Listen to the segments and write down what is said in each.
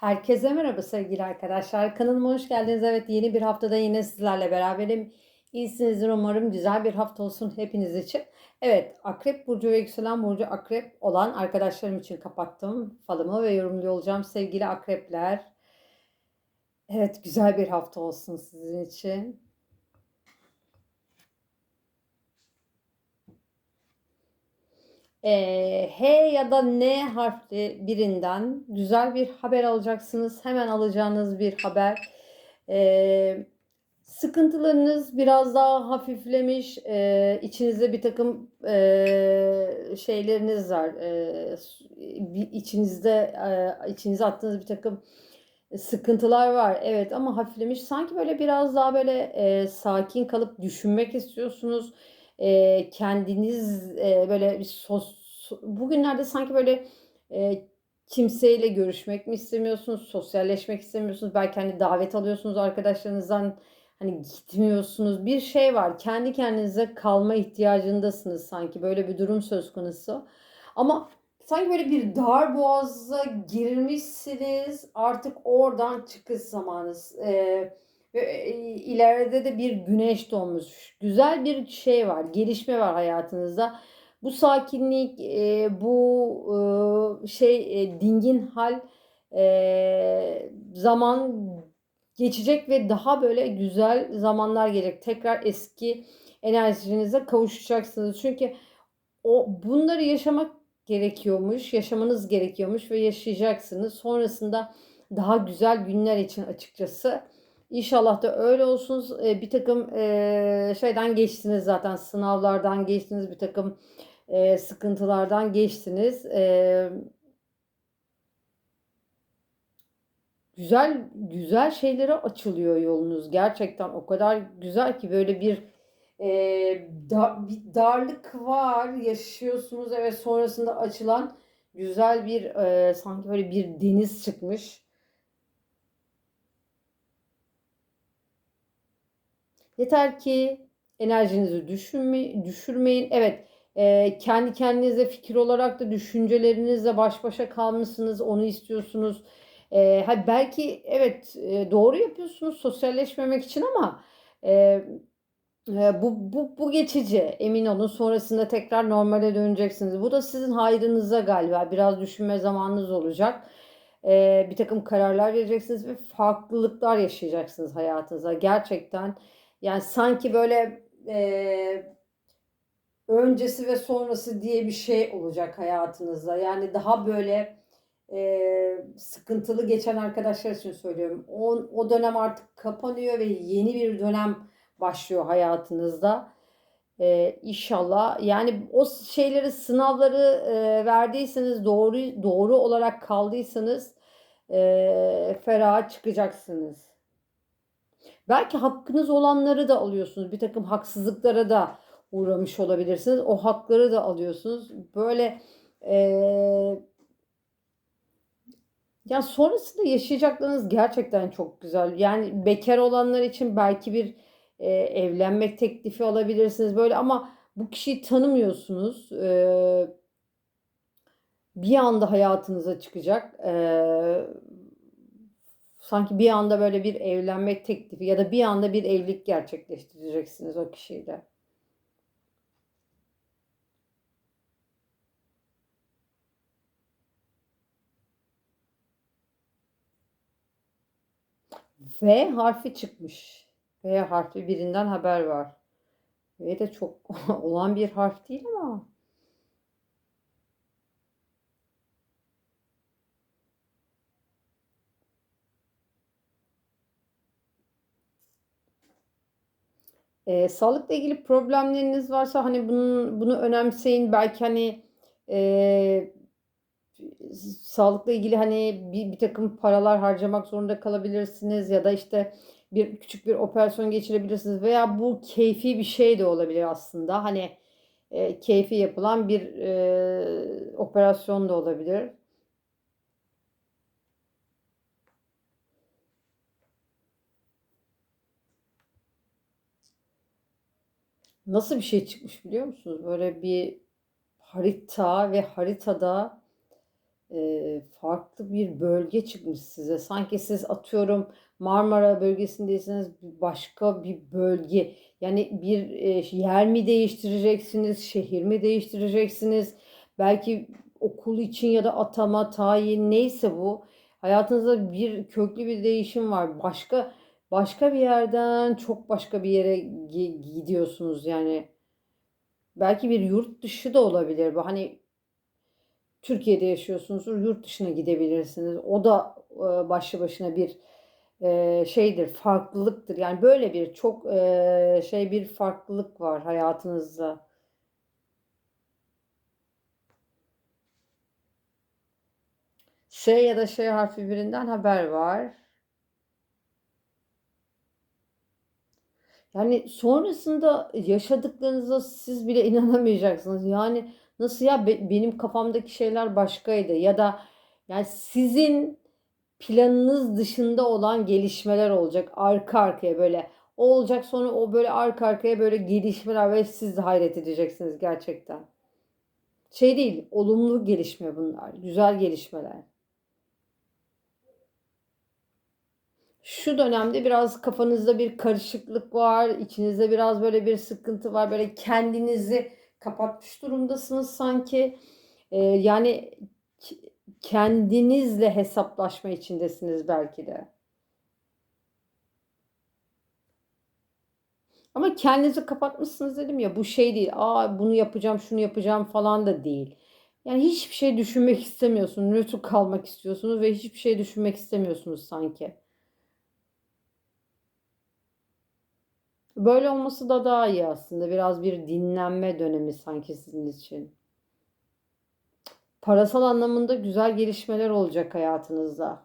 Herkese merhaba sevgili arkadaşlar. Kanalıma hoş geldiniz. Evet yeni bir haftada yine sizlerle beraberim. İyisinizdir umarım. Güzel bir hafta olsun hepiniz için. Evet Akrep Burcu ve Yükselen Burcu Akrep olan arkadaşlarım için kapattım falımı ve yorumluyor olacağım sevgili akrepler. Evet güzel bir hafta olsun sizin için. Ee, H ya da N harfli birinden güzel bir haber alacaksınız. Hemen alacağınız bir haber. Ee, sıkıntılarınız biraz daha hafiflemiş. Ee, içinizde bir takım e, şeyleriniz var. Bir içinizde e, içinize attığınız bir takım sıkıntılar var. Evet ama hafiflemiş. Sanki böyle biraz daha böyle e, sakin kalıp düşünmek istiyorsunuz e, kendiniz e, böyle bir sos bugünlerde sanki böyle e, kimseyle görüşmek mi istemiyorsunuz, sosyalleşmek istemiyorsunuz, belki hani davet alıyorsunuz arkadaşlarınızdan hani gitmiyorsunuz. Bir şey var. Kendi kendinize kalma ihtiyacındasınız sanki. Böyle bir durum söz konusu. Ama sanki böyle bir dar boğaza girmişsiniz. Artık oradan çıkış zamanınız. Ee, e, ileride de bir güneş doğmuş. Güzel bir şey var, gelişme var hayatınızda. Bu sakinlik, e, bu e, şey dingin hal zaman geçecek ve daha böyle güzel zamanlar gelecek. Tekrar eski enerjinize kavuşacaksınız. Çünkü o bunları yaşamak gerekiyormuş, yaşamanız gerekiyormuş ve yaşayacaksınız. Sonrasında daha güzel günler için açıkçası İnşallah da öyle olsun. E, bir takım e, şeyden geçtiniz zaten sınavlardan geçtiniz bir takım e, sıkıntılardan geçtiniz. E, güzel güzel şeylere açılıyor yolunuz. Gerçekten o kadar güzel ki böyle bir e, da, bir darlık var yaşıyorsunuz. Evet sonrasında açılan güzel bir e, sanki böyle bir deniz çıkmış Yeter ki enerjinizi düşünme, düşürmeyin. Evet, e, kendi kendinize fikir olarak da düşüncelerinizle baş başa kalmışsınız, onu istiyorsunuz. E, ha belki evet e, doğru yapıyorsunuz sosyalleşmemek için ama e, e, bu, bu, bu geçici emin olun sonrasında tekrar normale döneceksiniz. Bu da sizin hayrınıza galiba biraz düşünme zamanınız olacak. E, bir takım kararlar vereceksiniz ve farklılıklar yaşayacaksınız hayatınıza. Gerçekten yani sanki böyle e, öncesi ve sonrası diye bir şey olacak hayatınızda. Yani daha böyle e, sıkıntılı geçen arkadaşlar için söylüyorum. O, o dönem artık kapanıyor ve yeni bir dönem başlıyor hayatınızda. E, inşallah yani o şeyleri sınavları e, verdiyseniz doğru doğru olarak kaldıysanız e, ferah çıkacaksınız. Belki hakkınız olanları da alıyorsunuz. Bir takım haksızlıklara da uğramış olabilirsiniz. O hakları da alıyorsunuz. Böyle e, ya sonrasında yaşayacaklarınız gerçekten çok güzel. Yani bekar olanlar için belki bir e, evlenmek teklifi alabilirsiniz böyle ama bu kişiyi tanımıyorsunuz. E, bir anda hayatınıza çıkacak. E, sanki bir anda böyle bir evlenmek teklifi ya da bir anda bir evlilik gerçekleştireceksiniz o kişiyle. V harfi çıkmış. V harfi birinden haber var. V de çok olan bir harf değil ama E, sağlıkla ilgili problemleriniz varsa hani bunun, bunu önemseyin. Belki hani e, sağlıkla ilgili hani bir, bir takım paralar harcamak zorunda kalabilirsiniz ya da işte bir küçük bir operasyon geçirebilirsiniz veya bu keyfi bir şey de olabilir aslında. Hani e, keyfi yapılan bir e, operasyon da olabilir. Nasıl bir şey çıkmış biliyor musunuz? Böyle bir harita ve haritada e, farklı bir bölge çıkmış size. Sanki siz atıyorum Marmara bölgesindeyseniz başka bir bölge. Yani bir e, yer mi değiştireceksiniz, şehir mi değiştireceksiniz? Belki okul için ya da atama, tayin neyse bu. Hayatınızda bir köklü bir değişim var. Başka başka bir yerden çok başka bir yere gidiyorsunuz yani. Belki bir yurt dışı da olabilir bu. Hani Türkiye'de yaşıyorsunuzdur, yurt dışına gidebilirsiniz. O da e, başlı başına bir e, şeydir, farklılıktır. Yani böyle bir çok e, şey bir farklılık var hayatınızda. S ya da Ş harfi birinden haber var. Yani sonrasında yaşadıklarınıza siz bile inanamayacaksınız. Yani nasıl ya benim kafamdaki şeyler başkaydı ya da yani sizin planınız dışında olan gelişmeler olacak arka arkaya böyle o olacak sonra o böyle arka arkaya böyle gelişmeler ve siz de hayret edeceksiniz gerçekten. Şey değil, olumlu gelişme bunlar, güzel gelişmeler. Şu dönemde biraz kafanızda bir karışıklık var, içinizde biraz böyle bir sıkıntı var, böyle kendinizi kapatmış durumdasınız sanki. Ee, yani kendinizle hesaplaşma içindesiniz belki de. Ama kendinizi kapatmışsınız dedim ya bu şey değil. Aa bunu yapacağım, şunu yapacağım falan da değil. Yani hiçbir şey düşünmek istemiyorsunuz. Nötr kalmak istiyorsunuz ve hiçbir şey düşünmek istemiyorsunuz sanki. Böyle olması da daha iyi aslında. Biraz bir dinlenme dönemi sanki sizin için. Parasal anlamında güzel gelişmeler olacak hayatınızda.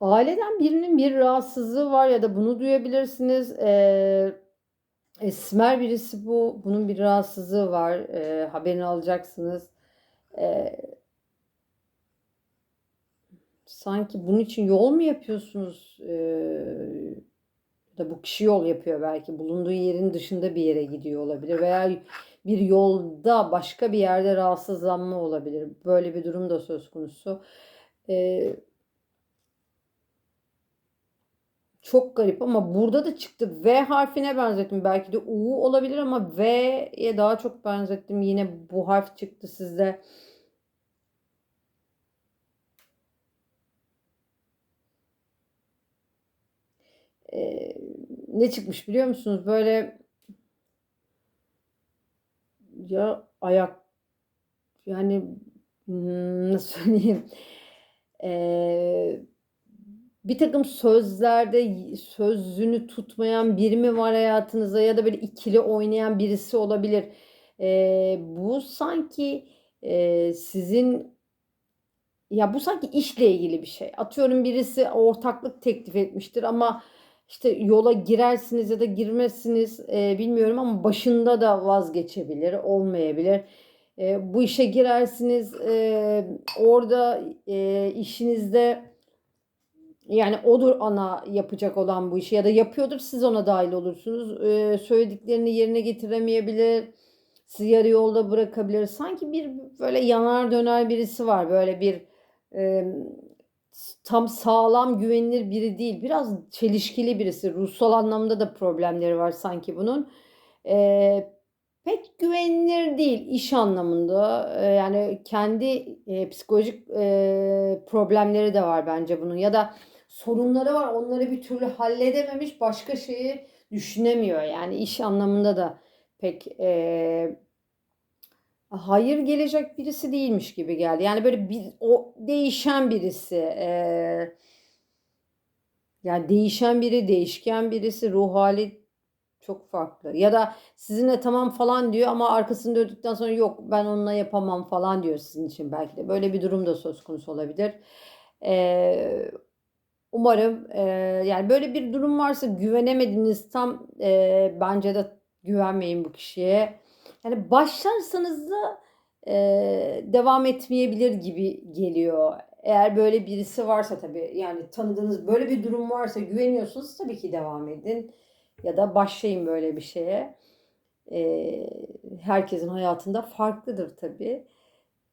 Aileden birinin bir rahatsızlığı var ya da bunu duyabilirsiniz. Ee, esmer birisi bu. Bunun bir rahatsızlığı var. Ee, haberini alacaksınız. Ee, sanki bunun için yol mu yapıyorsunuz? Ee, da bu kişi yol yapıyor belki. Bulunduğu yerin dışında bir yere gidiyor olabilir veya bir yolda başka bir yerde rahatsızlanma olabilir. Böyle bir durum da söz konusu. Ee, çok garip ama burada da çıktı. V harfine benzettim. Belki de U olabilir ama V'ye daha çok benzettim. Yine bu harf çıktı sizde. Ee, ne çıkmış biliyor musunuz? Böyle ya ayak yani hmm, nasıl söyleyeyim ee, bir takım sözlerde sözünü tutmayan biri mi var hayatınızda ya da böyle ikili oynayan birisi olabilir. Ee, bu sanki e, sizin ya bu sanki işle ilgili bir şey. Atıyorum birisi ortaklık teklif etmiştir ama işte yola girersiniz ya da girmezsiniz e, bilmiyorum ama başında da vazgeçebilir, olmayabilir. E, bu işe girersiniz, e, orada e, işinizde yani odur ana yapacak olan bu işi ya da yapıyordur siz ona dahil olursunuz. E, söylediklerini yerine getiremeyebilir, sizi yarı yolda bırakabilir. Sanki bir böyle yanar döner birisi var böyle bir... E, tam sağlam güvenilir biri değil. Biraz çelişkili birisi. Ruhsal anlamda da problemleri var sanki bunun. Ee, pek güvenilir değil iş anlamında. Ee, yani kendi e, psikolojik e, problemleri de var bence bunun. Ya da sorunları var. Onları bir türlü halledememiş. Başka şeyi düşünemiyor. Yani iş anlamında da pek e, hayır gelecek birisi değilmiş gibi geldi. Yani böyle bir o değişen birisi. Ee, yani değişen biri, değişken birisi, ruh hali çok farklı. Ya da sizinle tamam falan diyor ama arkasını döndükten sonra yok ben onunla yapamam falan diyor sizin için belki de. Böyle bir durum da söz konusu olabilir. Ee, umarım e, yani böyle bir durum varsa güvenemediniz tam e, bence de güvenmeyin bu kişiye yani başlarsanız da e, devam etmeyebilir gibi geliyor. Eğer böyle birisi varsa tabii yani tanıdığınız böyle bir durum varsa güveniyorsunuz tabii ki devam edin. Ya da başlayın böyle bir şeye. Ee, herkesin hayatında farklıdır tabii.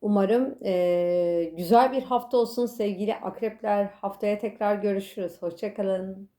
Umarım eee, güzel bir hafta olsun sevgili akrepler. Haftaya tekrar görüşürüz. Hoşça kalın.